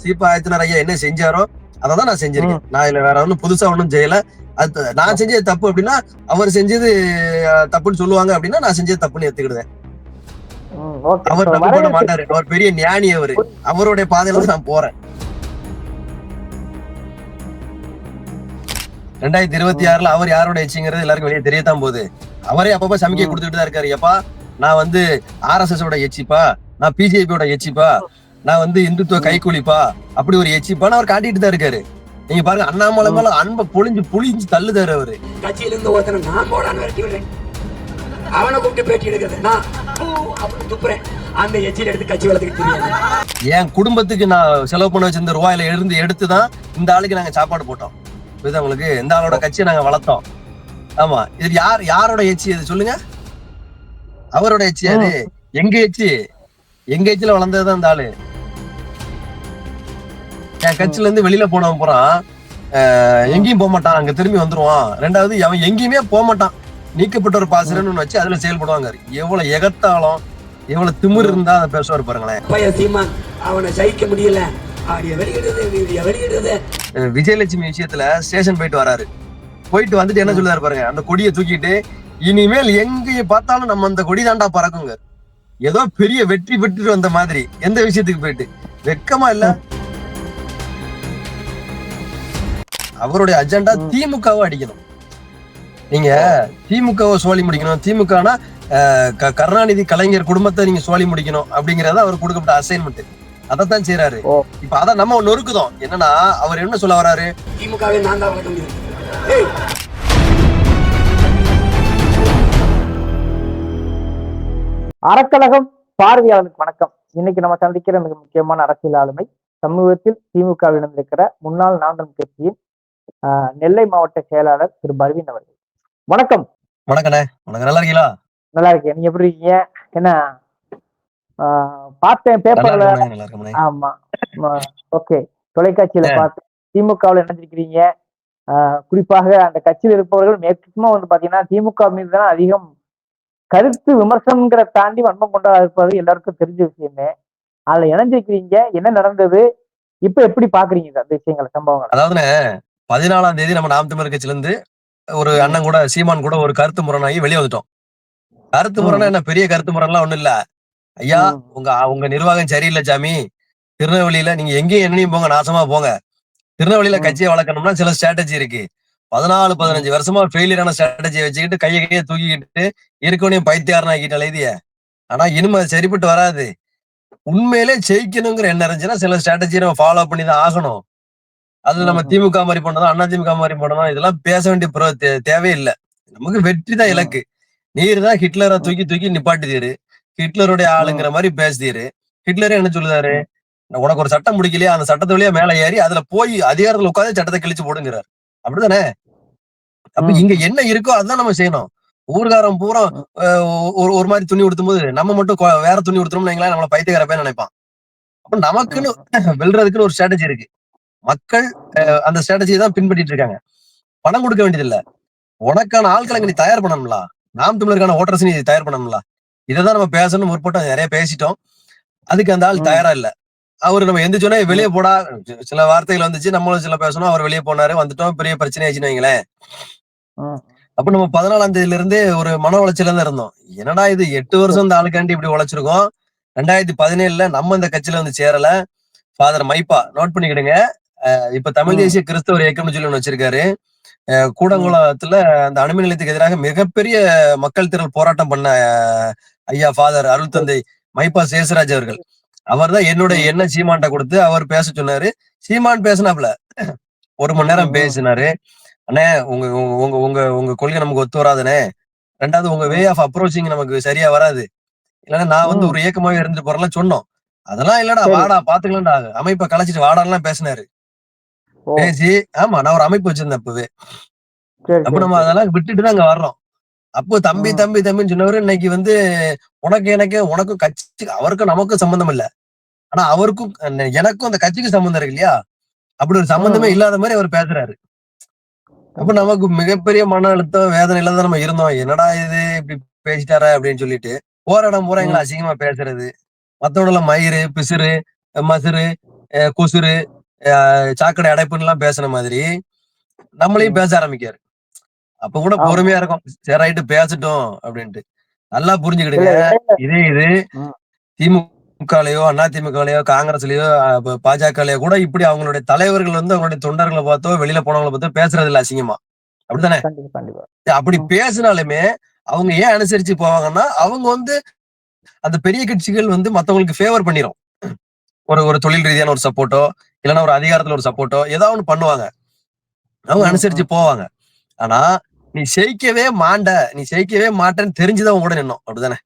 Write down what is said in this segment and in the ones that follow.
சீப்பா ஆயத்தினார் ஐயா என்ன செஞ்சாரோ அதை தான் நான் செஞ்சிருக்கேன். நான் இதுல வேற ஒன்றும் புதுசா ஒன்றும் செய்யல. அது நான் செஞ்சது தப்பு அப்படின்னா அவர் செஞ்சது தப்புன்னு சொல்லுவாங்க அப்படின்னா நான் செஞ்சது தப்புன்னு எடுத்துக்கிடுவேன். அவர் தப்பு பண்ண மாட்டாரு. அவர் பெரிய ஞானி அவரு. அவருடைய பாதையில நான் போறேன். ரெண்டாயிரத்தி இருபத்தி ஆறுல அவர் யாரோட எச்சிங்கிறது எல்லாருக்கும் வெளியே தெரியத்தான் போகுது. அவரே அப்பப்ப சமிக்கை. கொடுத்துட்டு தான் இருக்காரு எப்பா நான் வந்து ஆர்எஸ்எஸ் ஓட எச்சிப்பா. நான் பிஜேபியோட எச்சிப்பா. நான் வந்து இந்துத்துவ கைக்கூலிப்பா? அப்படி ஒரு எச்சிப்பான்னு அவர் காட்டிட்டு தான் இருக்காரு. நீங்க பாருங்க அண்ணாமலை மேல அன்பை பொழிஞ்சு புளிஞ்சு தள்ளுதாரு அவரு. கட்சியில இருந்து ஒருத்தனை நான் போடான்னு விரட்டி விடுறேன் அவனை கூப்பிட்டு பேட்டி எடுக்கிறது நான். துப்புறேன். அந்த எச்சில் எடுத்து கட்சி வளர்த்துக்கு தெரியாது என் குடும்பத்துக்கு நான் செலவு பண்ண வச்சிருந்த ரூபாயில இருந்து எடுத்து தான் இந்த ஆளுக்கு நாங்க சாப்பாடு போட்டோம். புரியுதா உங்களுக்கு? இந்த ஆளோட கட்சியை நாங்க வளர்த்தோம். ஆமா. இது யார் யாரோட எச்சி அது சொல்லுங்க? அவரோட எச்சி அது. எங்க எச்சி? எங்க எச்சில வளர்ந்ததுதான் இந்த ஆளு. என் கட்சியில இருந்து வெளியில போனவன் போறான் எங்கேயும் போக மாட்டான். அங்க திரும்பி வந்துருவான். ரெண்டாவது அவன் எங்கேயுமே போக மாட்டான். நீக்கப்பட்ட ஒரு பாசிரன்னு வச்சு அதுல செயல்படுவாங்க எவ்வளவு எகத்தாலும் எவ்வளவு திமிர் இருந்தா அதை பேசுவார் பாருங்களேன். பையன் சீமான் அவனை சகிக்க முடியல. விஜயலட்சுமி விஷயத்துல ஸ்டேஷன் போயிட்டு வராரு. போயிட்டு வந்துட்டு என்ன சொல்லுவாரு பாருங்க அந்த கொடியை தூக்கிட்டு இனிமேல் எங்க பார்த்தாலும் நம்ம அந்த கொடி தாண்டா பறக்குங்க. ஏதோ பெரிய வெற்றி பெற்றுட்டு வந்த மாதிரி எந்த விஷயத்துக்கு போயிட்டு? வெக்கமா இல்ல? அவருடைய அஜெண்டா. திமுகவை அடிக்கணும். நீங்க திமுகவை சோழி முடிக்கணும். திமுகனா கருணாநிதி கலைஞர் குடும்பத்தை நீங்க சோழி முடிக்கணும் அப்படிங்கறத அவர் கொடுக்கப்பட்ட அசைன்மெண்ட் அதைத்தான் செய்யறாரு. இப்ப அதான் நம்ம நொறுக்குதோம் என்னன்னா அவர் என்ன சொல்ல வராரு? திமுகவே நான் தான் அறக்கழகம் பார்வையாளருக்கு வணக்கம். இன்னைக்கு நம்ம சந்திக்கிற மிக முக்கியமான அரசியல் ஆளுமை சமூகத்தில் திமுக இணைந்திருக்கிற முன்னாள் நாந்தம் கட்சியின் நெல்லை மாவட்ட செயலாளர் திரு. பர்வீன் அவர்கள். வணக்கம். வணக்கண்ணே. வணக்கம். நல்லா இருக்கீங்களா? நல்லா இருக்கேன். நீங்க எப்படி இருக்கீங்க? என்ன? பார்த்தேன் பேப்பர்ல ஆமா. ஓகே. தொலைக்காட்சியில ஆ. பார்த்து திமுகவில் இணைஞ்சிருக்கிறீங்க குறிப்பாக அந்த கட்சியில் இருப்பவர்கள் மேக்சிமம் வந்து பாத்தீங்கன்னா திமுக மீது தான் அதிகம் கருத்து விமர்சனங்கிற தாண்டி வன்மம் கொண்டா இருப்பது எல்லாருக்கும் தெரிஞ்ச விஷயமே. அதுல இணைஞ்சிருக்கிறீங்க. என்ன நடந்தது? இப்ப எப்படி பாக்குறீங்க அந்த விஷயங்களை சம்பவங்களை? அதாவதுண்ணே பதினாலாம் தேதி நம்ம நாம் தமிழர் கட்சியில இருந்து ஒரு. அண்ணன் கூட சீமான் கூட ஒரு கருத்து முரணாகி வெளியே வந்துட்டோம். கருத்து. முரணா என்ன? பெரிய கருத்து முரண்லாம் ஒண்ணும் இல்ல. ஐயா. உங்க உங்க நிர்வாகம் சரியில்லை சாமி. திருநெல்வேலியில நீங்க எங்கேயும் என்னையும் போங்க நாசமா போங்க. திருநெல்வேலியில. கட்சியை வளர்க்கணும்னா சில ஸ்ட்ராட்டஜி இருக்கு. பதினாலு பதினஞ்சு வருஷமா ஃபெயிலியரான ஸ்ட்ராட்டஜியை வச்சுக்கிட்டு கையை கையை தூக்கிக்கிட்டு இருக்கவனையும் பைத்தியாரன் ஆக்கிட்டால எழுதிய. ஆனா இனிமே அது சரிப்பட்டு வராது. உண்மையிலே ஜெயிக்கணுங்கிற என்ன இருந்துச்சுன்னா சில ஸ்ட்ராட்டஜியை நம்ம ஃபாலோ பண்ணி தான் ஆகணும். அது நம்ம. திமுக மாதிரி பண்ணணும் அண்ணா திமுக மாதிரி பண்ணணும் இதெல்லாம் பேச வேண்டிய பிர- தேவையில்லை. நமக்கு வெற்றி தான். இலக்கு. நீர் தான் ஹிட்லரை தூக்கி தூக்கி நிப்பாட்டுதீரு. ஹிட்லருடைய ஆளுங்கிற மாதிரி பேசுதீரு. ஹிட்லரே என்ன சொல்லுதாரு? உனக்கு ஒரு சட்டம் முடிக்கலையா? அந்த சட்டத்து வழியா மேல ஏறி அதுல போய் அதிகாரத்துல உட்காந்து சட்டத்தை கிழிச்சு போடுங்கிறார். அப்படிதானே? அப்ப. இங்க என்ன இருக்கோ அதுதான் நம்ம செய்யணும். ஊர்காரம் பூரா ஒரு ஒரு மாதிரி துணி உடுத்தும் போது நம்ம மட்டும் வேற துணி உடுத்தணும்னு நம்மள பைத்தியக்கார பையன் நினைப்பான். அப்ப நமக்குன்னு வெல்றதுக்குன்னு ஒரு ஸ்ட்ராட்டஜி இருக்கு. மக்கள் அந்த ஸ்ட்ராட்டஜியை தான் பின்பற்றிட்டு இருக்காங்க. பணம் கொடுக்க வேண்டியது இல்ல உனக்கான ஆட்களை நீ தயார் பண்ணணும்ல? நாம் தமிழருக்கான ஓட்டர்ஸ் நீ தயார் பண்ணணும்ல? இதைதான் நம்ம பேசணும் முற்பட்டோம் நிறைய பேசிட்டோம். அதுக்கு அந்த ஆள். தயாரா இல்ல. அவரு நம்ம எந்திரிச்சோன்னே வெளியே போடா. சில வார்த்தைகள் வந்துச்சு நம்மளும் சில பேசணும். அவர் வெளியே போனாரு வந்துட்டோம். பெரிய பிரச்சனை ஆச்சுன்னு வைங்களேன். அப்ப நம்ம பதினாலாம் தேதியில இருந்தே ஒரு மன உளைச்சல தான் இருந்தோம். என்னடா இது எட்டு வருஷம் இந்த ஆளுக்காண்டி இப்படி உழைச்சிருக்கோம். ரெண்டாயிரத்தி பதினேழுல நம்ம இந்த கட்சியில வந்து சேரல. ஃபாதர் மைப்பா நோட் பண்ணிக்கிடுங்க. இப்ப தமிழ். தேசிய கிறிஸ்தவர் இயக்கம்னு சொல்லி ஒண்ணு வச்சிருக்காரு கூடங்குளத்துல அந்த அணுமின் நிலையத்துக்கு எதிராக மிகப்பெரிய மக்கள் திரள் போராட்டம் பண்ண ஐயா ஃபாதர் அருள் தந்தை மைப்பா சேசராஜ் அவர்கள் அவர் தான் என்னுடைய. எண்ண சீமான்ட்ட கொடுத்து அவர் பேச சொன்னாரு சீமான் பேசினாப்ல ஒரு மணி நேரம். பேசினாரு அண்ணே உங்க உங்க உங்க உங்க கொள்கை நமக்கு ஒத்து வராதுண்ணே ரெண்டாவது உங்க வே ஆஃப் அப்ரோச்சிங் நமக்கு சரியா வராது இல்லைன்னா நான் வந்து. ஒரு இயக்கமாவே இருந்துட்டு போறேன் சொன்னோம் அதெல்லாம் இல்லடா. வாடா பாத்துக்கலாம்டா அமைப்பை கலைச்சிட்டு வாடான்லாம் பேசினாரு பேசி ஆமா நான் ஒரு அமைப்பு வச்சிருந்தேன் அப்பவே. அப்ப நம்ம. அதெல்லாம் விட்டுட்டு தான் அங்க வர்றோம். அப்போ தம்பி. தம்பி தம்பின்னு சொன்னவரு இன்னைக்கு வந்து உனக்கு எனக்கு உனக்கும் கட்சி அவருக்கும் நமக்கும் சம்பந்தம் இல்ல. ஆனா அவருக்கும் எனக்கும் அந்த கட்சிக்கு சம்பந்தம் இருக்கு இல்லையா? அப்படி ஒரு சம்பந்தமே. இல்லாத மாதிரி அவர் பேசுறாரு. அப்ப நமக்கு மிகப்பெரிய மன அழுத்தம் வேதனையில தான் நம்ம இருந்தோம். என்னடா இது இப்படி பேசிட்டாரா அப்படின்னு சொல்லிட்டு போற இடம் பூரா எங்களை அசிங்கமா பேசுறது. மத்தவங்கள மயிறு பிசுறு மசுறு கொசுறு சாக்கடை அடைப்புன்னு எல்லாம் பேசுன மாதிரி நம்மளையும் பேச ஆரம்பிக்காரு அப்ப கூட. பொறுமையா இருக்கும். சரி ரைட்டு பேசட்டும் அப்படின்ட்டு. நல்லா புரிஞ்சுக்கிடுங்க. இதே இது. திமுகலயோ அண்ணா திமுகலயோ காங்கிரஸ்லயோ பாஜகலயோ கூட இப்படி அவங்களுடைய தலைவர்கள் வந்து அவங்களுடைய தொண்டர்களை பார்த்தோ வெளியில போனவங்களை பார்த்தோ பேசுறது இல்ல அசிங்கமா. அப்படித்தானே? அப்படி. பேசினாலுமே அவங்க ஏன் அனுசரிச்சு போவாங்கன்னா அவங்க வந்து அந்த பெரிய கட்சிகள் வந்து மத்தவங்களுக்கு ஃபேவர் பண்ணிரும். ஒரு ஒரு தொழில் ரீதியான ஒரு சப்போர்ட்டோ இல்லைன்னா ஒரு அதிகாரத்துல ஒரு சப்போர்ட்டோ ஏதாவது ஒண்ணு பண்ணுவாங்க. அவங்க அனுசரிச்சு போவாங்க. ஆனா நீ ஜெயிக்கவே மாண்ட நீ ஜெயிக்கவே மாட்டேன்னு தெரிஞ்சுதான் உன் கூட நின்னோம். அப்படிதானே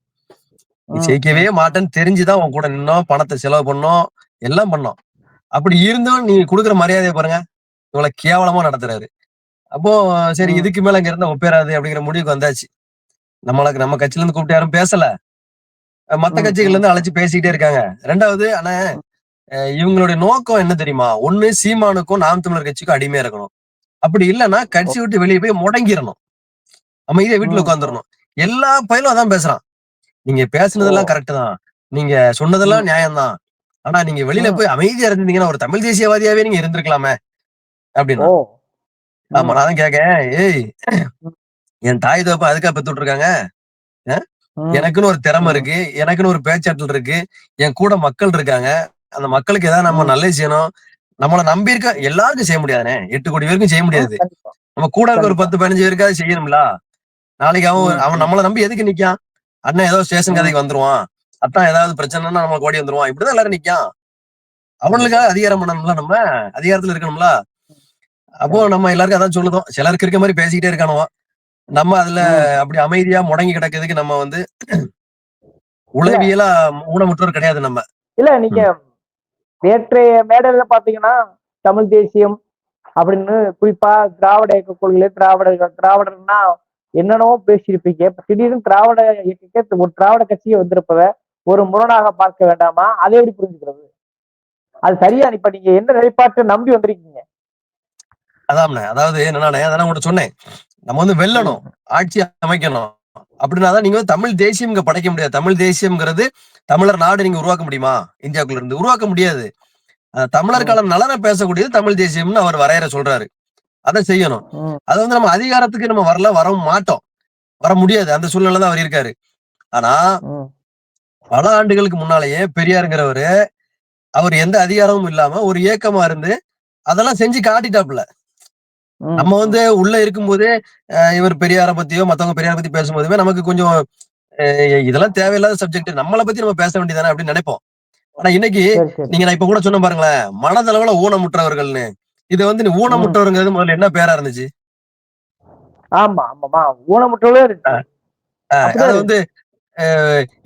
நீ ஜெயிக்கவே மாட்டேன்னு தெரிஞ்சுதான் உன் கூட நின்னோம் பணத்தை செலவு பண்ணோம் எல்லாம் பண்ணோம். அப்படி இருந்தும் நீ கொடுக்குற மரியாதையை பாருங்க இவ்வளவு கேவலமா நடத்துறாரு. அப்போ சரி. இதுக்கு மேல இங்க இருந்தா ஒப்பேராது அப்படிங்கிற முடிவுக்கு வந்தாச்சு. நம்மளுக்கு நம்ம கட்சியில இருந்து கூப்பிட்டு யாரும் பேசல. மத்த கட்சிகள்ல இருந்து அழைச்சு பேசிக்கிட்டே இருக்காங்க. ரெண்டாவது ஆனா இவங்களுடைய நோக்கம் என்ன தெரியுமா? ஒண்ணு சீமானுக்கும் நாம் தமிழர் கட்சிக்கும் அடிமையா இருக்கணும். அப்படி இல்லைன்னா கட்சி விட்டு வெளியே போய் முடங்கிடணும் அமைதியா வீட்டுல. உட்காந்துடணும் எல்லா பயிலும் அதான் பேசுறான். நீங்க பேசுனதெல்லாம் கரெக்ட் தான். நீங்க சொன்னதெல்லாம் நியாயம்தான். ஆனா நீங்க வெளியில. போய் அமைதியா இருந்தீங்கன்னா ஒரு தமிழ் தேசியவாதியாவே நீங்க இருந்திருக்கலாமே அப்படின்னா. ஆமா நான் தான் கேக்கேன் ஏய் என் தாய் தோப்ப அதுக்கா பெத்து இருக்காங்க எனக்குன்னு ஒரு திறமை. இருக்கு. எனக்குன்னு ஒரு பேச்சாற்றல் இருக்கு. என் கூட மக்கள் இருக்காங்க. அந்த மக்களுக்கு ஏதாவது நம்ம. நல்லது செய்யணும். நம்மள நம்பி இருக்க எல்லாருக்கும் செய்ய முடியாதுனே. எட்டு கோடி பேருக்கும் செய்ய முடியாது. நம்ம கூட இருக்க ஒரு. பத்து பதினஞ்சு பேருக்காவது செய்யணும்ல. நாளைக்கு அவன் அவன். நம்மள நம்பி எதுக்கு நிக்கான் அண்ணன் ஏதோ ஸ்டேஷன். கதைக்கு வந்துருவான். அத்தான் ஏதாவது பிரச்சனைன்னா நம்ம ஓடி வந்துருவான். இப்படிதான் எல்லாரும் நிக்கான் அவனுக்காக அதிகாரம் பண்ணணும்ல நம்ம? அதிகாரத்துல இருக்கணும்ல? அப்போ நம்ம எல்லாருக்கும் அதான் சொல்லுதோம். சிலருக்கு இருக்க மாதிரி பேசிக்கிட்டே இருக்கானுவோ. நம்ம அதுல. அப்படி அமைதியா முடங்கி கிடக்கிறதுக்கு நம்ம வந்து உளவியலா ஊனமுற்றோர் கிடையாது நம்ம. இல்ல நீங்க நேற்றைய மேடையில பாத்தீங்கன்னா தமிழ் தேசியம் அப்படின்னு குறிப்பா திராவிட இயக்க கொள்கையில திராவிட திராவிடர்னா என்னென்னவோ பேசியிருப்பீங்க. இப்ப திடீர்னு திராவிட இயக்கத்தை ஒரு திராவிட கட்சியை வந்திருப்பத ஒரு முரணாக பார்க்க வேண்டாமா? அதை எப்படி புரிஞ்சுக்கிறது? அது சரியா? இப்ப நீங்க என்ன நிலைப்பாட்டை நம்பி வந்திருக்கீங்க? அதாம்ண்ணே அதாவது என்னன்னா அதான் உங்கள்கிட்ட சொன்னேன். நம்ம வந்து வெல்லணும் ஆட்சி அமைக்கணும். அப்படின்னாதான் நீங்க வந்து தமிழ் தேசியம் இங்க படைக்க முடியாது. தமிழ் தேசியம்ங்கிறது தமிழர் நாடு நீங்க உருவாக்க முடியுமா? இந்தியாவுக்குள்ள இருந்து உருவாக்க முடியாது. தமிழர் காலம் நலனை பேசக்கூடியது தமிழ் தேசியம்னு அவர் வரையற சொல்றாரு. அதை செய்யணும். அது வந்து நம்ம அதிகாரத்துக்கு நம்ம வரல வரவும் மாட்டோம். வர முடியாது. அந்த சூழ்நிலை தான் அவர் இருக்காரு. ஆனா பல ஆண்டுகளுக்கு முன்னாலேயே பெரியாருங்கிறவரு அவர் எந்த அதிகாரமும் இல்லாம ஒரு இயக்கமா இருந்து அதெல்லாம் செஞ்சு காட்டிட்டாப்புல. ம், நம்ம வந்து உள்ள இருக்கும்போதே இவர் பெரியார பத்தியோ மத்தவங்க பெரியார பத்தி பேசும்போதுமே நமக்கு கொஞ்சம் இதெல்லாம் தேவையில்லாத சப்ஜெக்ட் நம்மளை பத்தி நம்ம பேச வேண்டியதானே அப்படின்னு நினைப்போம். ஆனா இன்னைக்கு நீங்க நான் இப்ப கூட சொன்ன பாருங்களேன் மனதளவுல ஊனமுற்றவர்கள்னு. இது வந்து ஊனமுற்றவருங்கிறது முதல்ல என்ன பேரா இருந்துச்சு? ஆமா ஆமாமா அப்படிதான் அது வந்து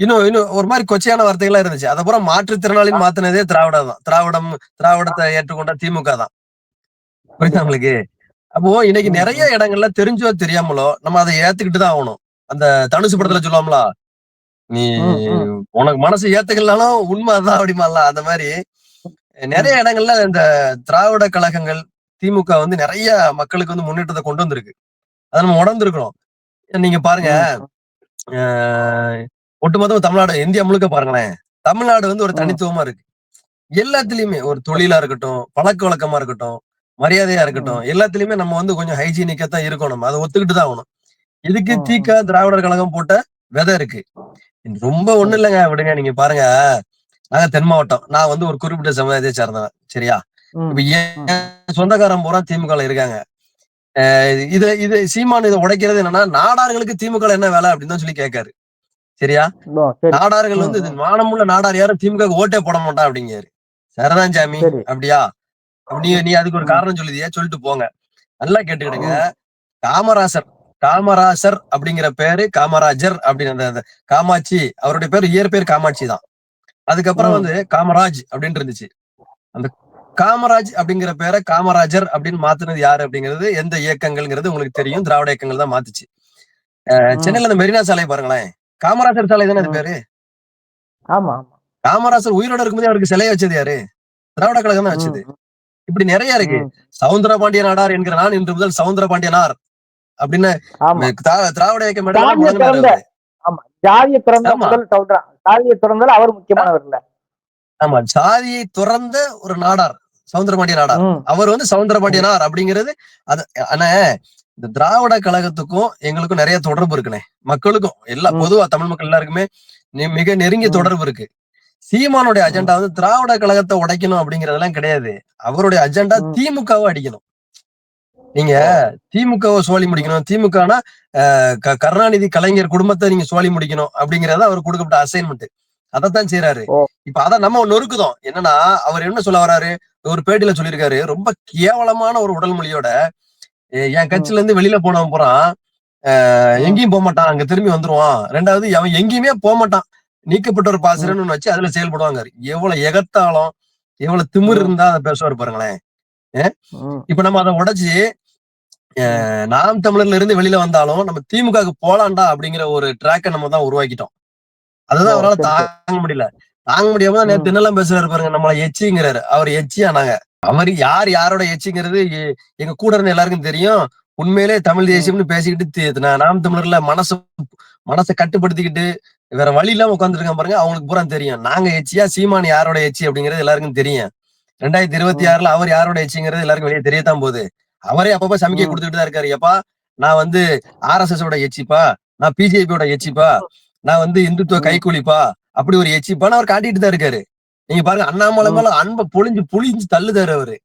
இன்னும் இன்னும் ஒரு மாதிரி கொச்சையான வார்த்தைகளா இருந்துச்சு. அதுக்கப்புறம் மாற்றுத்திறனாளின்னு மாத்தினதே திராவிடம் தான் திராவிடம் திராவிடத்தை ஏற்றுக்கொண்ட திமுக தான் புரியுதா உங்களுக்கு? அப்போ இன்னைக்கு நிறைய இடங்கள்ல தெரிஞ்சோ தெரியாமலோ நம்ம அதை ஏத்துக்கிட்டு தான் ஆகணும். அந்த தனுசு படத்துல சொல்லுவாங்கள நீ. உனக்கு மனசு ஏத்துக்கலனாலும் உண்மை அதான் அப்படிமால அந்த மாதிரி நிறைய இடங்கள்ல இந்த திராவிட கழகங்கள் திமுக வந்து நிறைய மக்களுக்கு வந்து முன்னேற்றத்தை கொண்டு வந்திருக்கு. அதை நம்ம உணர்ந்திருக்கிறோம். நீங்க பாருங்க ஒட்டுமொத்தமா தமிழ்நாடு இந்தியா முழுக்க பாருங்களேன். தமிழ்நாடு வந்து ஒரு. தனித்துவமா இருக்கு. எல்லாத்துலயுமே ஒரு தொழிலா இருக்கட்டும் பழக்க வழக்கமா இருக்கட்டும் மரியாதையா இருக்கட்டும். எல்லாத்துலயுமே நம்ம வந்து கொஞ்சம் ஹைஜீனிக்கா தான் இருக்கோம் நம்ம அதை ஒத்துக்கிட்டு தான் ஆகணும். இதுக்கு தீக்கா திராவிடர் கழகம் போட்ட விதை இருக்கு. ரொம்ப ஒண்ணு இல்லைங்க விடுங்க. நீங்க பாருங்க. நாங்க தென் மாவட்டம். நான் வந்து ஒரு குறிப்பிட்ட சமுதாயத்தை சார்ந்தவன். சரியா? இப்ப என் சொந்தக்காரன் பூரா திமுக இருக்காங்க. இது இது சீமான் இதை உடைக்கிறது என்னன்னா நாடார்களுக்கு திமுக என்ன வேலை அப்படின்னு தான் சொல்லி கேட்காரு. சரியா? நாடார்கள் வந்து மானமுள்ள நாடார் யாரும் திமுக ஓட்டே போட மாட்டான் அப்படிங்காரு சரிதான் சாமி சரி. அப்படியா அப்ப நீ அதுக்கு ஒரு. காரணம் சொல்லுதியா சொல்லிட்டு போங்க. நல்லா கேட்டுக்கிடுங்க. காமராசர் காமராசர் அப்படிங்கிற பேரு காமராஜர் அப்படின்னு அந்த- அந்த காமாட்சி அவருடைய பேர் இயற்பேர் காமாட்சி தான். அதுக்கப்புறம். வந்து காமராஜ் அப்படின்னு இருந்துச்சு. அந்த காமராஜ் அப்படிங்கிற பேரை காமராஜர் அப்படின்னு மாத்துனது யாரு அப்படிங்கிறது எந்த இயக்கங்கள்ங்கிறது உங்களுக்கு தெரியும். திராவிட இயக்கங்கள் தான் மாத்துச்சு. சென்னையில இந்த மெரினா சாலை பாருங்களேன். காமராஜர் சாலை தானே அது. பேரு? ஆமா காமராஜர் உயிரோட இருக்கும்போது அவருக்கு சிலையை வச்சது யாரு? திராவிட கழகம் தான் வச்சது. இப்படி நிறைய இருக்கு. சவுந்தர பாண்டிய நாடார் என்கிற நான் இன்று முதல் சவுந்தர பாண்டியனார் அப்படின்னு திராவிட ஜாதிய முழங்கினாரு திறந்த அவரு. ஆமா ஜாதிய திறந்த ஆமா. முதல் சொல்றான் ஜாதிய திறந்தால அவர் முக்கியமானவர் இல்ல ஆமா சாதியை துறந்த ஒரு நாடார் சவுந்தரபாண்டிய நாடார் அவர் வந்து சவுந்தரபாண்டியனார் அப்படிங்கிறது அது ஆனா இந்த திராவிட கழகத்துக்கும் எங்களுக்கும் நிறைய தொடர்பு இருக்குண்ணே மக்களுக்கும் எல்லா. பொதுவா தமிழ் மக்கள் எல்லாருக்குமே மிக நெருங்கிய. தொடர்பு இருக்கு சீமானுடைய அஜெண்டா வந்து திராவிட கழகத்தை உடைக்கணும் அப்படிங்கறதெல்லாம் கிடையாது. அவருடைய அஜெண்டா. திமுகவை அடிக்கணும். நீங்க திமுகவை சோழி முடிக்கணும். திமுகனா கருணாநிதி கலைஞர் குடும்பத்தை நீங்க சோழி முடிக்கணும் அப்படிங்கறது அவர் கொடுக்கப்பட்ட அசைன்மெண்ட் அதைத்தான் செய்யறாரு. இப்ப அத நம்ம நொறுக்குதோம். என்னன்னா அவர் என்ன சொல்ல வராரு? ஒரு பேட்டியில சொல்லியிருக்காரு. ரொம்ப கேவலமான ஒரு உடல் மொழியோட "எ- என் கட்சியில இருந்து வெளியில போனவன் போறான். எங்கேயும் போக மாட்டான் அங்க திரும்பி வந்துருவான். ரெண்டாவது அவன் எங்கேயுமே போக மாட்டான் நீக்கப்பட்ட ஒரு பாசிரன்னு வச்சு அதுல செயல்படுவாங்க. எவ்வளவு எகத்தாலும் எவ்வளவு திமிர். இருந்தா அதை பேசுவார் பாருங்களேன். இப்ப நம்ம அதை உடைச்சு நாம் தமிழர்ல இருந்து வெளியில வந்தாலும் நம்ம திமுகவுக்கு போலாம்டா அப்படிங்கிற ஒரு ட்ராக்கை நம்ம தான் உருவாக்கிட்டோம். அதுதான் அவரால. தாங்க முடியல. தாங்க முடியாம தான் நேத்து ம். என்னெல்லாம் பேசுறாரு பாருங்க நம்மள எச்சிங்கிறாரு. அவர் எச்சியானாங்க அவர் யார் யாரோட எச்சிங்கிறது எங்க கூட இருந்த எல்லாருக்கும் தெரியும். உண்மையிலே தமிழ். தேசியம்னு பேசிக்கிட்டு நான் நாம் தமிழர்ல மனசு மனசை கட்டுப்படுத்திக்கிட்டு வேற வழி இல்லாம உட்காந்துருக்கான் பாருங்க அவங்களுக்கு பூரா தெரியும் நாங்க எச்சியா சீமான் யாரோட எச்சி அப்படிங்கிறது எல்லாருக்கும் தெரியும் ரெண்டாயிரத்தி இருபத்தி. ஆறுல அவர் யாரோட எச்சிங்கிறது எல்லாருக்கும் வெளியே தெரியத்தான் போகுது அவரே அப்பப்ப சமிக்கை. கொடுத்துட்டு தான் இருக்காரு எப்பா நான் வந்து ஆர்எஸ்எஸ் ஓட எச்சிப்பா நான் பிஜேபியோட எச்சிப்பா நான் வந்து இந்துத்துவ ம். கைக்கூலிப்பா அப்படி ஒரு எச்சிப்பான்னு அவர் காட்டிட்டு தான் இருக்காரு நீங்க பாருங்க அண்ணாமலை. மேல அன்பை பொழிஞ்சு புளிஞ்சு தள்ளுதாரு அவரு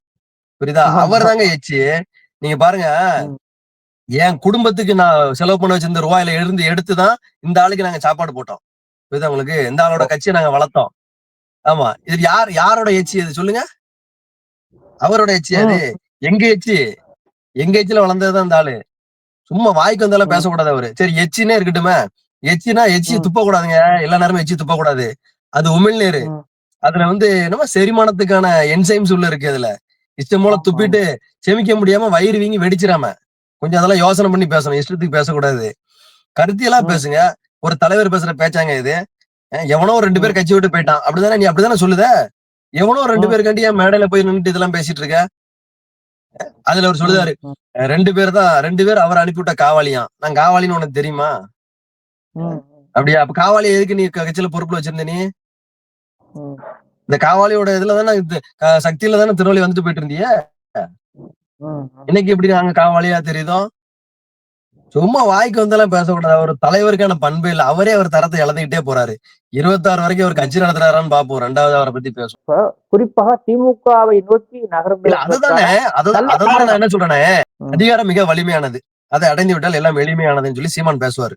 புரியுதா. அவர் தாங்க எச்சி நீங்க பாருங்க. என் குடும்பத்துக்கு நான் செலவு பண்ண வச்சிருந்த ரூபாயில இருந்து எடுத்துதான் இந்த ஆளுக்கு நாங்க சாப்பாடு போட்டோம். புரியுதா உங்களுக்கு? இந்த ஆளோட கட்சியை நாங்க வளர்த்தோம். ஆமா. இது யார் யாரோட எச்சி அது சொல்லுங்க? அவரோட எச்சி அது. எங்க எச்சி? எங்க எச்சில வளர்ந்ததுதான் இந்த ஆளு. சும்மா வாய்க்கு வந்தாலும். பேசக்கூடாது அவரு. சரி எச்சினே இருக்கட்டுமே. எச்சினா எச்சியை ம். துப்ப கூடாதுங்க எல்லா நேரமும் எச்சி துப்ப கூடாது அது உமிழ்நீர். அதுல வந்து என்னமோ செரிமானத்துக்கான என்சைம்ஸ் உள்ள இருக்கு அதுல. இஷ்டம் போல. துப்பிட்டு செமிக்க முடியாம வயிறு வீங்கி வெடிச்சிராம கொஞ்சம் அதெல்லாம் யோசனை பண்ணி பேசணும். இஷ்டத்துக்கு பேசக்கூடாது. கருத்தியெல்லாம். பேசுங்க. ஒரு தலைவர் பேசுற பேச்சாங்க இது. எவனோ ரெண்டு பேர் கட்சி விட்டு போயிட்டான். அப்படிதானே? நீ அப்படிதானே சொல்லுத? எவனோ ரெண்டு ம். பேர் கண்டி என் மேடையில போய் நின்னுட்டு இதெல்லாம் பேசிட்டு இருக்க? அதுல அவர் சொல்லுதாரு. ரெண்டு பேர் தான் ரெண்டு பேர் அவர் அனுப்பிவிட்ட காவாலியாம் நான் காவாலின்னு உனக்கு தெரியுமா. அப்படியா? அப்ப காவாலி எதுக்கு நீ கட்சியில பொறுப்புல வச்சிருந்த நீ. இந்த காவாலியோட இதுல தானே சக்தியில தானே திருவள்ளி வந்துட்டு போயிட்டு இருந்தியே. இன்னைக்கு எப்படி நாங்க காவாலியா தெரியுதோ? சும்மா வாய்க்கு வந்தாலும் பேசக்கூடாது. அவர் தலைவருக்கான பண்பு இல்ல. அவரே அவர் தரத்தை இழந்துகிட்டே போறாரு. இருபத்தாறு வரைக்கும் அவர் கட்சி நடத்துறாரான்னு பாப்போம் ரெண்டாவது அவரை பத்தி பேசுவோம். குறிப்பாக திமுகவை நோக்கி நகரம் அதுதானே. அதுதான் அதுதான் நான் என்ன சொல்றேனே. அதிகாரம் மிக வலிமையானது. அதை அடைந்து விட்டால் எல்லாம் எளிமையானதுன்னு சொல்லி சீமான் பேசுவாரு.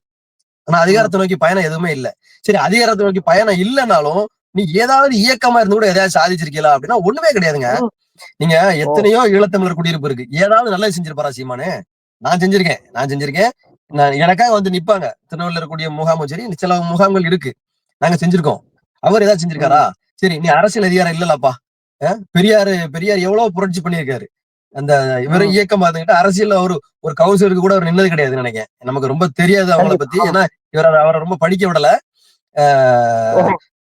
ஆனா அதிகாரத்தை நோக்கி பயணம் எதுவுமே இல்ல. சரி அதிகாரத்தை நோக்கி பயணம் இல்லைனாலும் நீ ஏதாவது இயக்கமா இருந்து கூட எதையாவது சாதிச்சிருக்கீங்களா அப்படின்னா ஒண்ணுமே கிடையாதுங்க. நீங்க எத்தனையோ ஈழத்தமிழர் குடியிருப்பு இருக்கு. ஏதாவது நல்லது செஞ்சிருப்பாரா சீமானு? நான் செஞ்சிருக்கேன். நான் செஞ்சிருக்கேன். நான் எனக்காக வந்து நிப்பாங்க. திருநெல்வேலியில் கூடிய முகாமும் சரி சில முகாம்கள் இருக்கு. நாங்க செஞ்சிருக்கோம். அவர் ஏதாவது செஞ்சிருக்காரா? சரி நீ அரசியல் அதிகாரம் இல்லலப்பா. பெரியாரு பெரியார் எவ்வளவு புரட்சி பண்ணியிருக்காரு. அந்த இவரு. இயக்கம் பார்த்துக்கிட்டு அரசியல்ல ஒரு ஒரு கவுன்சிலருக்கு கூட அவர் நின்னது கிடையாதுன்னு நினைக்கிறேன். நமக்கு ரொம்ப தெரியாது அவங்கள. பத்தி. ஏன்னா இவர் அவரை ரொம்ப படிக்க விடல.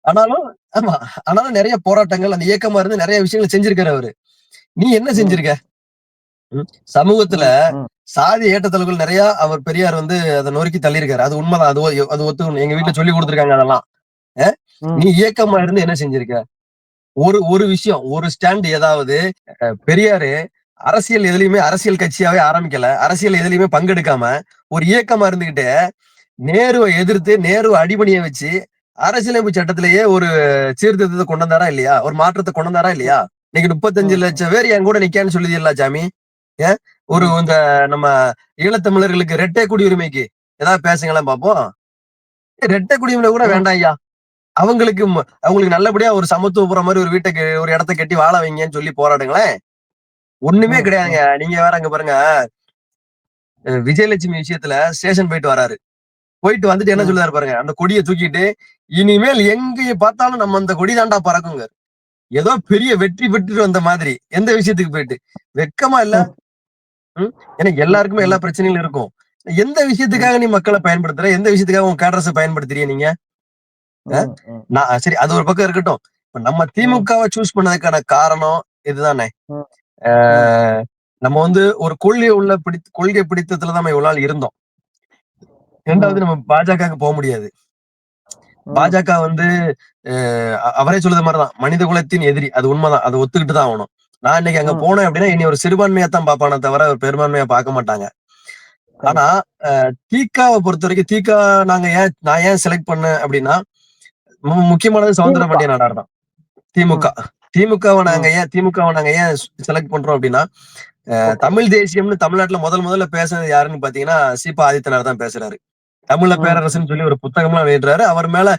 ஆனாலும் ஆமா. ஆனாலும் நிறைய போராட்டங்கள் அந்த இயக்கமா இருந்து நிறைய விஷயங்கள் செஞ்சிருக்காரு அவரு. நீ என்ன செஞ்சிருக்க? சமூகத்துல. சாதி ஏற்றத்தாழ்வுகள் நிறைய அவர் பெரியார் வந்து அதை நொறுக்கி தள்ளியிருக்காரு. அது உண்மைதான். அது அது ஒத்துக்கணும் எங்க வீட்டுல சொல்லி கொடுத்துருக்காங்க அதெல்லாம். நீ இயக்கமா இருந்து என்ன செஞ்சிருக்க? ஒரு ஒரு விஷயம் ஒரு ஸ்டாண்ட் ஏதாவது பெரியாரு அரசியல் எதுலயுமே அரசியல் கட்சியாவே ஆரம்பிக்கல. அரசியல் எதுலயுமே பங்கெடுக்காம ஒரு இயக்கமா இருந்துகிட்டு நேருவை எதிர்த்து நேருவை அடிபணிய வச்சு அரசியலமைப்பு சட்டத்திலேயே ஒரு சீர்திருத்தத்தை கொண்டு வந்தாரா இல்லையா? ஒரு மாற்றத்தை கொண்டு வந்தாரா இல்லையா? இன்னைக்கு முப்பத்தஞ்சு. லட்சம் பேர் என் கூட நிக்கான்னு சொல்லுதில்ல சாமி? ஏன்? ஒரு இந்த நம்ம ஈழத்தமிழர்களுக்கு இரட்டை குடியுரிமைக்கு ஏதாவது பேசுங்களேன் பாப்போம். இரட்டை குடியுரிமை கூட வேண்டாம் ஐயா. அவங்களுக்கு அவங்களுக்கு நல்லபடியா ஒரு சமத்துவபுரம் மாதிரி ஒரு வீட்டை ஒரு இடத்த கட்டி வாழ வைங்கன்னு சொல்லி போராடுங்களேன். ஒண்ணுமே கிடையாதுங்க. நீங்க வேற அங்க பாருங்க. விஜயலட்சுமி விஷயத்துல ஸ்டேஷன் போயிட்டு வராரு. போயிட்டு வந்துட்டு என்ன ம். சொல்லுவாரு பாருங்க. அந்த கொடியை தூக்கிட்டு இனிமேல் எங்க பார்த்தாலும் நம்ம அந்த கொடி தாண்டா பறக்குங்க. ஏதோ பெரிய வெற்றி பெற்றுட்டு வந்த மாதிரி. எந்த விஷயத்துக்கு போயிட்டு? வெக்கமா இல்ல? எனக்கு எல்லாருக்குமே எல்லா பிரச்சனைகளும் இருக்கும். எந்த விஷயத்துக்காக நீ மக்களை பயன்படுத்துற? எந்த விஷயத்துக்காக உன் கேட்ரஸ பயன்படுத்துறிய நீங்க. நான் சரி அது ஒரு பக்கம் இருக்கட்டும். இப்ப நம்ம திமுகவை சூஸ் பண்ணதுக்கான காரணம் இதுதானே? நம்ம வந்து ஒரு கொள்கை உள்ள பிடி கொள்கை பிடித்ததுல தான் நம்ம இவ்வளவு நாள் இருந்தோம். ரெண்டாவது நம்ம பாஜகவுக்கு போக முடியாது. பாஜக வந்து அவரே சொல்லுது மாதிரிதான். மனித குலத்தின் எதிரி. அது உண்மைதான். அதை ஒத்துக்கிட்டு தான் ஆகணும். நான் இன்னைக்கு அங்க. போனேன் அப்படின்னா இனி ஒரு சிறுபான்மையா தான் பார்ப்பானே தவிர பெரும்பான்மையா பார்க்க மாட்டாங்க. ஆனா தீக்காவை பொறுத்த வரைக்கும் தீக்கா நாங்க ஏன் நான் ஏன் செலக்ட் பண்ணேன் அப்படின்னா முக்கியமானது சவுந்தர. பாண்டிய நாடார் தான். திமுக. திமுகவை நாங்க ஏன் திமுகவை நாங்க ஏன் செலக்ட் பண்றோம் அப்படின்னா. தமிழ் தேசியம்னு தமிழ்நாட்டுல முதல் முதல்ல பேசுனது யாருன்னு பாத்தீங்கன்னா சீபா ஆதித்தனார் தான் பேசுறாரு. தமிழ. பேரரசுன்னு சொல்லி ஒரு புத்தகம்லாம் வெளியிடுறாரு அவர் மேல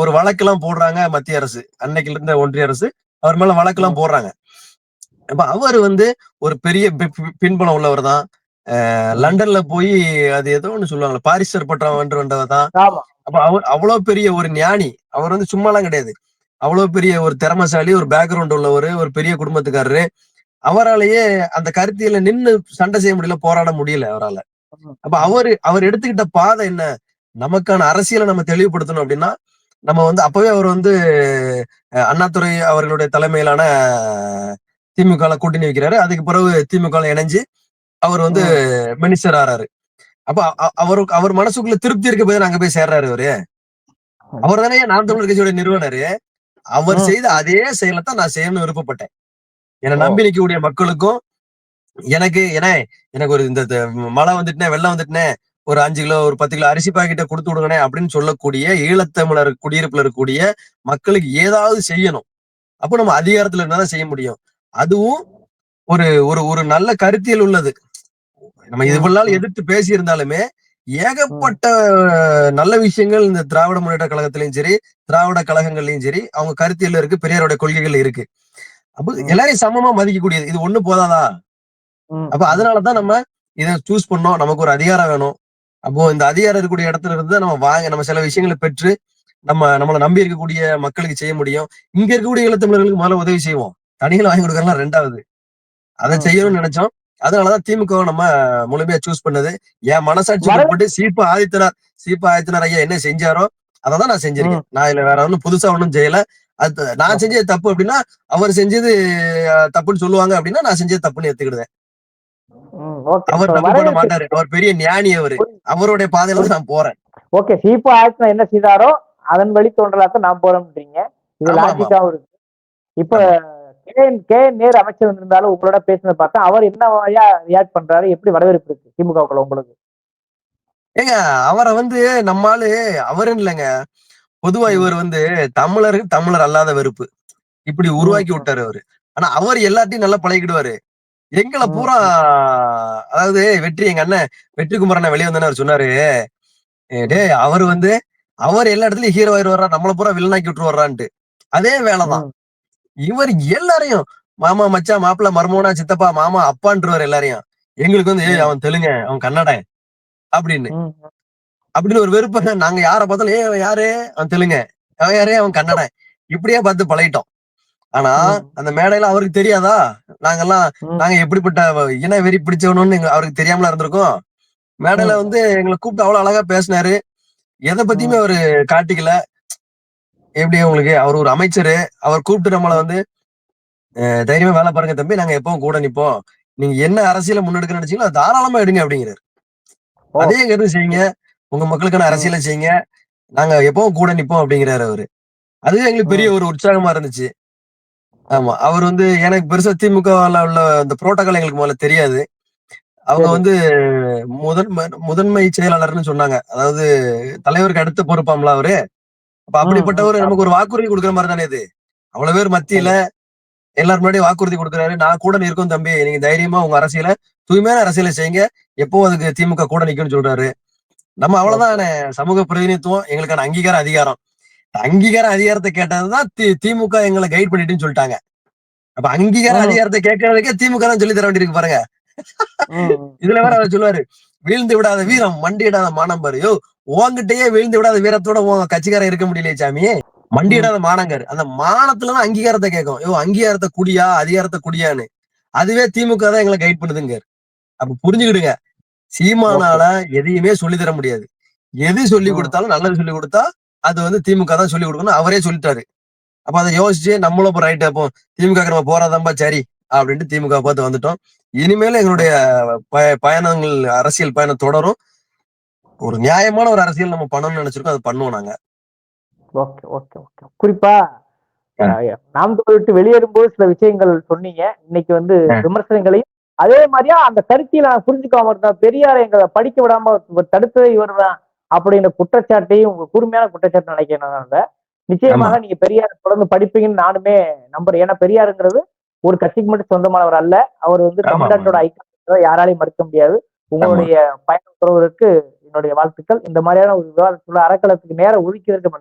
ஒரு வழக்கெல்லாம் போடுறாங்க மத்திய அரசு. அன்னைக்குல இருந்த ஒன்றிய அரசு. அவர் மேல வழக்கெல்லாம் போடுறாங்க. அப்ப அவர் வந்து ஒரு பெரிய பின்புலம் உள்ளவர் தான். லண்டன்ல போய் அது ஏதோ ஒண்ணு சொல்லுவாங்க பாரிஸ்டர் பட்டம் வென்று வந்தவர் தான். ஆமா. அப்ப அவர் அவ்வளவு பெரிய ஒரு ஞானி. அவர் வந்து சும்மாலாம் கிடையாது. அவ்வளவு பெரிய ஒரு திறமசாலி ஒரு பேக்ரவுண்ட் உள்ளவர் ஒரு பெரிய குடும்பத்துக்காரரு. அவராலேயே அந்த கருத்தியில நின்னு சண்டை செய்ய முடியல போராட முடியல அவரால. அப்ப அவரு அவர் எடுத்துக்கிட்ட பாதை என்ன? நமக்கான அரசியலை நம்ம தெளிவுபடுத்தணும் அப்படின்னா நம்ம வந்து அப்பவே அவர் வந்து அண்ணாதுரை அவர்களுடைய தலைமையிலான திமுக கூட்டணி வைக்கிறாரு. அதுக்கு பிறகு திமுக இணைஞ்சு அவர் வந்து மினிஸ்டர் ஆறாரு. அப்ப அவருக்கு அவர் மனசுக்குள்ள திருப்தி இருக்க போய் அங்க போய் சேர்றாரு அவரு. அவர் தானே நாம் தமிழர் கட்சியோட நிறுவனர். அவர். செய்த அதே செயலை தான் நான் செய்யணும்னு விருப்பப்பட்டேன். என்னை. நம்பி நிற்கக்கூடிய மக்களுக்கும் எனக்கு ஏன்னா எனக்கு ஒரு இந்த மழை வந்துட்டுனே வெள்ளம் வந்துட்டுனே ஒரு அஞ்சு கிலோ ஒரு பத்து கிலோ அரிசி பாக்கெட்டை கொடுத்து விடுங்கனே அப்படின்னு சொல்லக்கூடிய ஈழத்தமிழர் குடியிருப்புல இருக்கக்கூடிய மக்களுக்கு ஏதாவது செய்யணும். அப்போ நம்ம அதிகாரத்துல இருந்தா தான் செய்ய முடியும். அதுவும் ஒரு ஒரு ஒரு நல்ல கருத்தியல் உள்ளது. நம்ம இது இவ்வளவு எதிர்த்து பேசி இருந்தாலுமே ஏகப்பட்ட நல்ல விஷயங்கள் இந்த திராவிட முன்னேற்ற கழகத்திலயும் சரி திராவிட கழகங்கள்லயும் சரி அவங்க கருத்தியல் இருக்கு பெரியாரோட கொள்கைகள் இருக்கு. அப்போ. எல்லாரையும் சமமா மதிக்கக்கூடியது. இது ஒண்ணு போதாதா. அப்ப அதனாலதான் நம்ம இதை சூஸ் பண்ணோம். நமக்கு ஒரு அதிகாரம் வேணும். அப்போ இந்த அதிகாரம் இருக்கக்கூடிய இடத்துல இருந்து நம்ம வாங்க நம்ம சில விஷயங்களை பெற்று நம்ம நம்மளை நம்பி இருக்கக்கூடிய மக்களுக்கு செய்ய முடியும். இங்க இருக்கக்கூடிய ஈழத்தமிழர்களுக்கு முதல்ல உதவி செய்வோம். தனிகள் வாங்கி கொடுக்கறலாம் ரெண்டாவது. அதை. செய்யணும்னு நினைச்சோம். அதனாலதான் திமுக நம்ம முழுமையா சூஸ் பண்ணது. என் மனசாட்சி உட்பட்டு சீப்பா ஆதித்தனார் சீப்பா ஆதித்தனார் ஐயா என்ன செஞ்சாரோ அதை தான் நான் செஞ்சிருக்கேன். நான் இதுல வேற ஒன்றும் புதுசா ஒன்றும் செய்யல. அது நான் செஞ்சது தப்பு அப்படின்னா அவர் செஞ்சது தப்புன்னு சொல்லுவாங்க அப்படின்னா நான் செஞ்சது தப்புன்னு எடுத்துக்கிடுவேன். அவர் தப்பு பண்ண மாட்டாரு. அவர் பெரிய ஞானி அவரு. அவருடைய பாதையில நான் போறேன். ஓகே சீப்பு ஆயிரத்துல என்ன செய்தாரோ அதன் வழி தோன்றலாத்தான் நான் போறோம்ன்றீங்க இது. லாஜிக்காவும் இருக்கு இப்ப கே கே நேர் அமைச்சர் வந்திருந்தாலும் உங்களோட பேசுனதை பார்த்தா அவர் என்ன வழியா ரியாக்ட் பண்றாரு? எப்படி வரவேற்பு இருக்கு திமுகவுக்குள்ள உங்களுக்கு? ஏங்க அவரை வந்து நம்மாலு அவருன்னு இல்லைங்க. பொதுவா. இவர் வந்து தமிழர் தமிழர் அல்லாத வெறுப்பு. இப்படி உருவாக்கி. விட்டாரு அவரு. ஆனா அவர் எல்லாத்தையும் நல்லா பழகிடுவாரு. எங்களை. பூரா அதாவது வெற்றி எங்க அண்ணன் வெற்றி குமரன் வெளியே வந்தானே அவர் சொன்னாரு. "ஏய் டேய் அவர் வந்து அவர் எல்லா இடத்துலயும் ஹீரோ ஆயிடுவாரா நம்மள பூரா வில்லனாக்கி விட்டு வர்றான்ட்டு. அதே வேலைதான். இவர் எல்லாரையும் மாமா மச்சான் மாப்பிள்ள மர்மோனா சித்தப்பா மாமா அப்பான்றவர் எல்லாரையும் எங்களுக்கு வந்து ஏய் அவன் தெலுங்க அவன் கன்னடன் அப்படின்னு. அப்படின்னு ஒரு வெறுப்ப நாங்க யார பார்த்தாலும் ஏ யாரு? அவன் தெலுங்க அவன் யாரே? அவன் கன்னடன் இப்படியே பார்த்து பழகிட்டோம். ஆனா. அந்த மேடையில அவருக்கு தெரியாதா? நாங்கெல்லாம். நாங்க எப்படிப்பட்ட இன வெறி பிடிச்சவனு அவருக்கு தெரியாமல இருந்திருக்கோம். மேடையில. வந்து எங்களை கூப்பிட்டு அவ்வளவு அழகா பேசினாரு. எதை பத்தியுமே அவரு காட்டிக்கல. எப்படி உங்களுக்கு அவர் ஒரு அமைச்சரு. அவர் கூப்பிட்டு நம்மள வந்து தைரியமா வேலை பாருங்க தம்பி. நாங்க எப்பவும் கூட நிப்போம். நீங்க என்ன அரசியல முன்னெடுக்க நினைச்சீங்களோ தாராளமா எடுங்க அப்படிங்கிறாரு. அதே கருத்து செய்யுங்க. உங்க மக்களுக்கான அரசியலை செய்யுங்க. நாங்க எப்பவும் கூட நிப்போம் அப்படிங்கிறாரு அவரு. அதுவே எங்களுக்கு பெரிய ஒரு உற்சாகமா இருந்துச்சு. ஆமா. அவர் வந்து எனக்கு பெருசா திமுக உள்ள அந்த புரோட்டோகால் எங்களுக்கு முதல்ல தெரியாது. அவங்க. வந்து முதன்மை முதன்மை செயலாளர்னு சொன்னாங்க. அதாவது தலைவருக்கு அடுத்த பொறுப்பாம்ல அவரு. அப்ப அப்படிப்பட்டவர். நமக்கு ஒரு வாக்குறுதி கொடுக்குற மாதிரி தானே இது. அவ்வளவு பேர் மத்தியில எல்லாரும் முன்னாடி வாக்குறுதி கொடுக்குறாரு. நான் கூட நிற்கும் தம்பி. நீங்க தைரியமா உங்க அரசியல தூய்மையான அரசியலை செய்யுங்க. எப்போ அதுக்கு திமுக கூட நிக்கும்னு சொல்றாரு. நம்ம அவ்வளவுதான் சமூக பிரதிநிதித்துவம் எங்களுக்கான அங்கீகார அதிகாரம். அங்கீகார அதிகாரத்தை கேட்டதுதான் தி- திமுக எங்களை கைட் பண்ணிட்டுன்னு சொல்லிட்டாங்க. அப்ப அங்கீகார. அதிகாரத்தை கேட்கறதுக்கே திமுக தான் சொல்லி தர வேண்டியிருக்கு பாருங்க. இதுல வேற அவர் சொல்லுவாரு வீழ்ந்து விடாத வீரம் மண்டியிடாத மானம் பாரு யோ உங்ககிட்டயே வீழ்ந்து விடாத வீரத்தோட உங்க கட்சிக்காரன் இருக்க முடியலையே சாமி. மண்டியிடாத மானங்காரு. அந்த மானத்துலதான் அங்கீகாரத்தை கேட்கும். யோ அங்கீகாரத்தை குடியா அதிகாரத்தை குடியான்னு. அதுவே திமுக தான் எங்களை கைட் பண்ணுதுங்க அப்ப புரிஞ்சுக்கிடுங்க. சீமானால எதையுமே சொல்லி தர முடியாது. எது சொல்லி. கொடுத்தாலும் நல்லது சொல்லி கொடுத்தா அது வந்து திமுக தான் சொல்லி கொடுக்கணும் அவரே சொல்லிட்டாரு. அப்ப அதை யோசிச்சு நம்மளும் இப்ப ரைட் அப்போ திமுக நம்ம போறாதாம்பா சரி அப்படின்ட்டு திமுக பார்த்து வந்துட்டோம். இனிமேல எங்களுடைய பய- பயணங்கள் அரசியல் பயணம் தொடரும். ஒரு நியாயமான ஒரு அரசியல் நம்ம பண்ணணும்னு நினைச்சிருக்கோம் அதை பண்ணுவோம் நாங்க. Okay okay okay. குறிப்பா நாம் விட்டு வெளியேறும்போது சில விஷயங்கள் சொன்னீங்க. இன்னைக்கு வந்து. விமர்சனங்களையும் அதே மாதிரியா அந்த கருத்தியில நான் புரிஞ்சுக்காம இருந்தா பெரியார் எங்களை படிக்க விடாம தடுத்தது இவர் தான் அப்படின்ற குற்றச்சாட்டையும் உங்க கூர்மையான குற்றச்சாட்டு நினைக்கிறேன் நிச்சயமாக நீங்க பெரியார் தொடர்ந்து படிப்பீங்கன்னு நானுமே நம்புறேன். ஏன்னா பெரியாருங்கிறது ஒரு கட்சிக்கு மட்டும் சொந்தமானவர் அல்ல. அவர் வந்து தமிழ்நாட்டோட ஐக்கியம் யாராலையும் மறுக்க முடியாது. உங்களுடைய பயணம் தொடர்வதற்கு என்னுடைய வாழ்த்துக்கள். இந்த மாதிரியான ஒரு விவாதத்துள்ள அறக்களத்துக்கு நேரம் ஒதுக்கிறதுக்கு